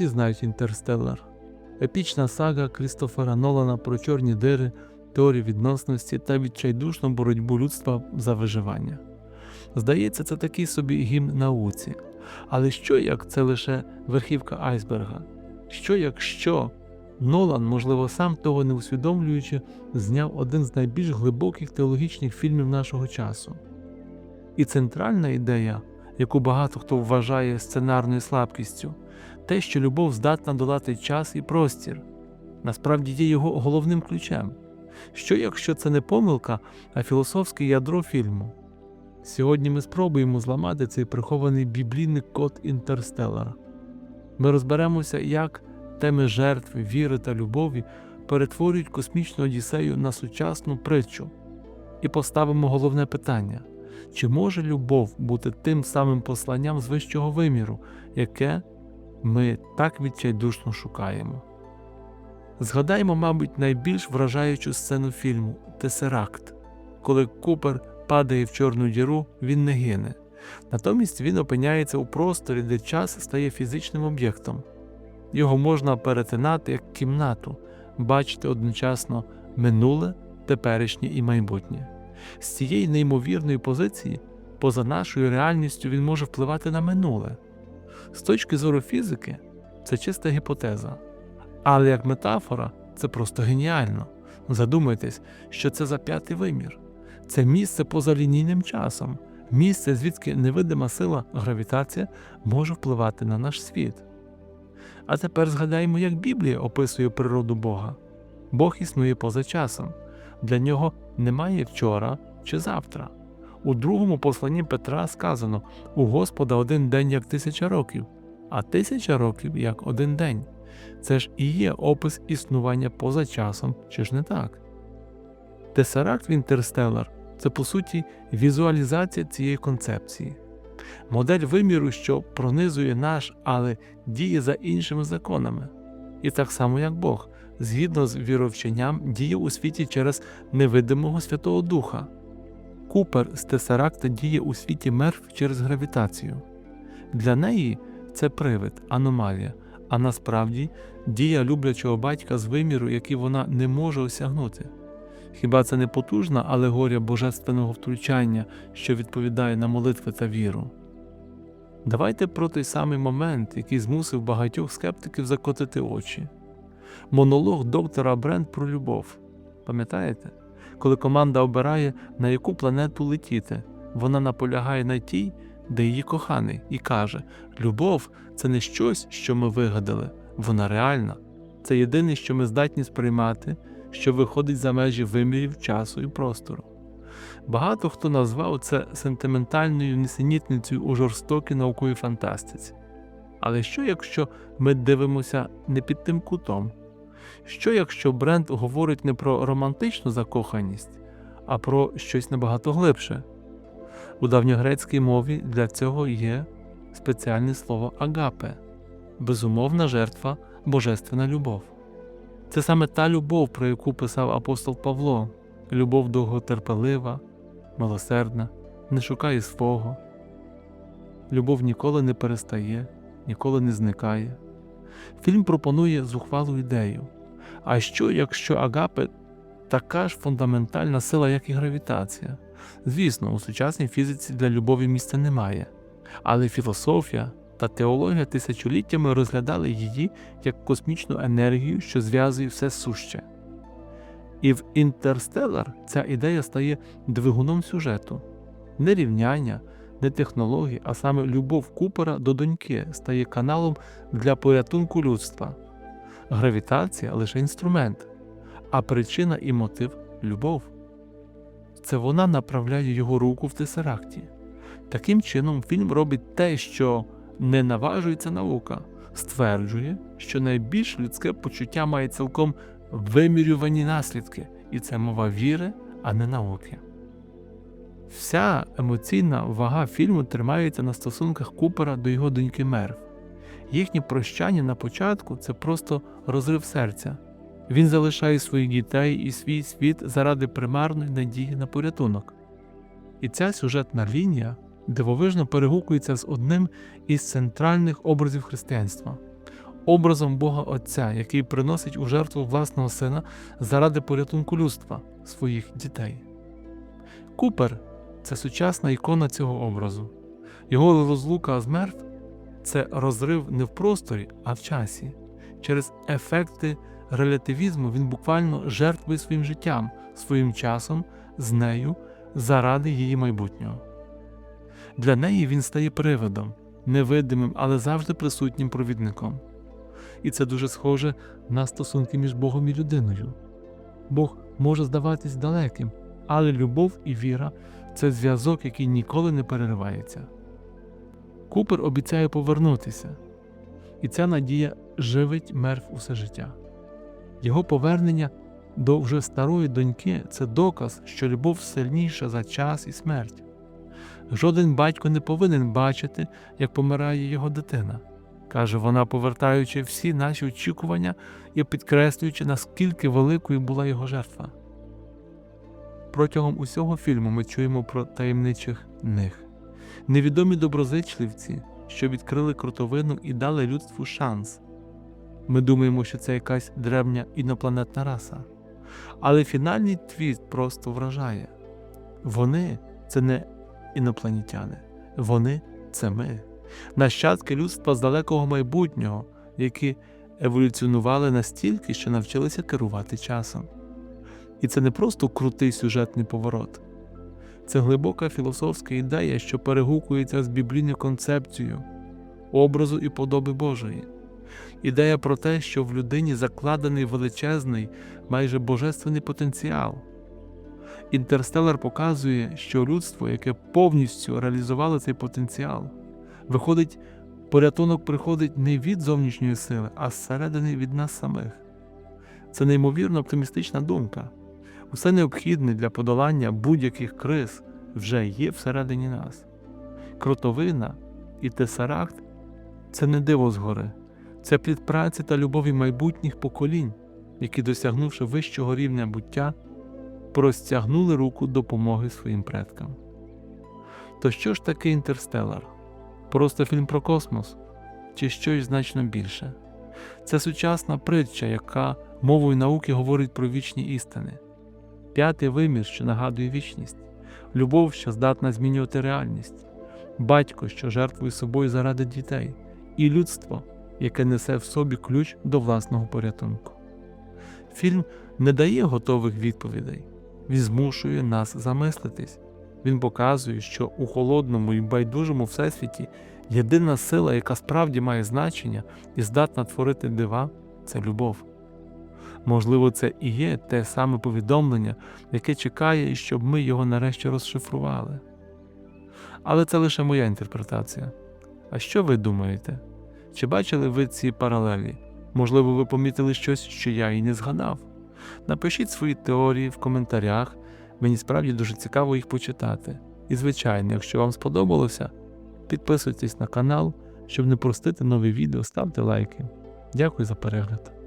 всі знають Інтерстеллар. Епічна сага Крістофера Нолана про чорні дири, теорію відносності та відчайдушну боротьбу людства за виживання. Здається, це такий собі гімн науці. Але що як це лише верхівка айсберга? Що якщо Нолан, можливо, сам того не усвідомлюючи, зняв один з найбільш глибоких теологічних фільмів нашого часу? І центральна ідея, яку багато хто вважає сценарною слабкістю, те, що любов здатна долати час і простір, насправді є його головним ключем. Що якщо це не помилка, а філософське ядро фільму? Сьогодні ми спробуємо зламати цей прихований біблійний код Інтерстеллара. Ми розберемося, як теми жертв, віри та любові перетворюють космічну одіссею на сучасну притчу, і поставимо головне питання: чи може любов бути тим самим посланням з вищого виміру, яке ми так відчайдушно шукаємо? Згадаємо, мабуть, найбільш вражаючу сцену фільму Тесеракт, коли Купер падає в чорну діру, він не гине. Натомість він опиняється у просторі, де час стає фізичним об'єктом. Його можна перетинати як кімнату, бачити одночасно минуле, теперішнє і майбутнє. З цієї неймовірної позиції, поза нашою реальністю, він може впливати на минуле. З точки зору фізики, це чиста гіпотеза. Але як метафора, це просто геніально. Задумайтесь, що це за п'ятий вимір. Це місце поза лінійним часом, місце, звідки невидима сила гравітація може впливати на наш світ. А тепер згадаємо, як Біблія описує природу Бога. Бог існує поза часом, для нього немає вчора чи завтра. У другому посланні Петра сказано: у Господа один день як тисяча років, а тисяча років як один день. Це ж і є опис існування поза часом, чи ж не так? Тесаракт в Інтерстеллар це по суті візуалізація цієї концепції, модель виміру, що пронизує наш, але діє за іншими законами. І так само як Бог, згідно з віровченням, діє у світі через невидимого Святого Духа. Купер з Тесаракта діє у світі мертв через гравітацію. Для неї це привид, аномалія, а насправді дія люблячого батька з виміру, який вона не може осягнути. Хіба це не потужна алегорія божественного втручання, що відповідає на молитви та віру? Давайте про той самий момент, який змусив багатьох скептиків закотити очі. Монолог доктора Брент про любов. Пам'ятаєте? Коли команда обирає, на яку планету летіти, вона наполягає на тій, де її коханий, і каже: Любов це не щось, що ми вигадали, вона реальна. Це єдине, що ми здатні сприймати, що виходить за межі вимірів часу і простору. Багато хто назвав це сентиментальною несенітницею у жорстокій науковій фантастиці. Але що якщо ми дивимося не під тим кутом? Що якщо бренд говорить не про романтичну закоханість, а про щось набагато глибше? У давньогрецькій мові для цього є спеціальне слово агапе безумовна жертва, божественна любов. Це саме та любов, про яку писав апостол Павло, любов довготерпелива, милосердна, не шукає свого. Любов ніколи не перестає, ніколи не зникає. Фільм пропонує зухвалу ідею. А що, якщо агапе така ж фундаментальна сила, як і гравітація? Звісно, у сучасній фізиці для любові місця немає, але філософія та теологія тисячоліттями розглядали її як космічну енергію, що зв'язує все суще. І в Інтерстеллар ця ідея стає двигуном сюжету, не рівняння, не технології, а саме любов Купера до доньки стає каналом для порятунку людства. Гравітація лише інструмент, а причина і мотив любов. Це вона направляє його руку в тесеракті. Таким чином, фільм робить те, що не наважується наука, стверджує, що найбільш людське почуття має цілком вимірювані наслідки, і це мова віри, а не науки. Вся емоційна вага фільму тримається на стосунках Купера до його доньки Мерв. Їхнє прощання на початку це просто розрив серця. Він залишає своїх дітей і свій світ заради примарної надії на порятунок. І ця сюжетна лінія дивовижно перегукується з одним із центральних образів християнства образом Бога Отця, який приносить у жертву власного сина заради порятунку людства, своїх дітей. Купер це сучасна ікона цього образу. Його розлука з мертв це розрив не в просторі, а в часі. Через ефекти релятивізму він буквально жертвує своїм життям, своїм часом з нею заради її майбутнього. Для неї він стає привидом, невидимим, але завжди присутнім провідником. І це дуже схоже на стосунки між Богом і людиною. Бог може здаватись далеким, але любов і віра це зв'язок, який ніколи не переривається. Купер обіцяє повернутися, і ця надія живить мертв усе життя. Його повернення до вже старої доньки це доказ, що любов сильніша за час і смерть. Жоден батько не повинен бачити, як помирає його дитина, каже вона, повертаючи всі наші очікування і підкреслюючи, наскільки великою була його жертва. Протягом усього фільму ми чуємо про таємничих них, невідомі доброзичливці, що відкрили крутовину і дали людству шанс. Ми думаємо, що це якась древня інопланетна раса. Але фінальний твіст просто вражає. Вони це не інопланетяни, вони це ми, нащадки людства з далекого майбутнього, які еволюціонували настільки, що навчилися керувати часом. І це не просто крутий сюжетний поворот, це глибока філософська ідея, що перегукується з біблійною концепцією образу і подоби Божої. Ідея про те, що в людині закладений величезний, майже божественний потенціал. Інтерстелар показує, що людство, яке повністю реалізувало цей потенціал, виходить, порятунок приходить не від зовнішньої сили, а зсередини від нас самих. Це неймовірно оптимістична думка. Усе необхідне для подолання будь-яких криз вже є всередині нас. Кротовина і тесаракт це не диво згори, це плід праці та любові майбутніх поколінь, які, досягнувши вищого рівня буття, простягнули руку допомоги своїм предкам. То що ж таке інтерстелар? Просто фільм про космос чи щось значно більше? Це сучасна притча, яка мовою науки говорить про вічні істини, п'ятий вимір, що нагадує вічність, любов, що здатна змінювати реальність, батько, що жертвує собою заради дітей, і людство, яке несе в собі ключ до власного порятунку. Фільм не дає готових відповідей, він змушує нас замислитись. Він показує, що у холодному і байдужому всесвіті єдина сила, яка справді має значення і здатна творити дива, це любов. Можливо, це і є те саме повідомлення, яке чекає, щоб ми його нарешті розшифрували. Але це лише моя інтерпретація. А що ви думаєте? Чи бачили ви ці паралелі? Можливо, ви помітили щось, що я і не згадав? Напишіть свої теорії в коментарях, мені справді дуже цікаво їх почитати. І, звичайно, якщо вам сподобалося, підписуйтесь на канал, щоб не простити нові відео, ставте лайки. Дякую за перегляд.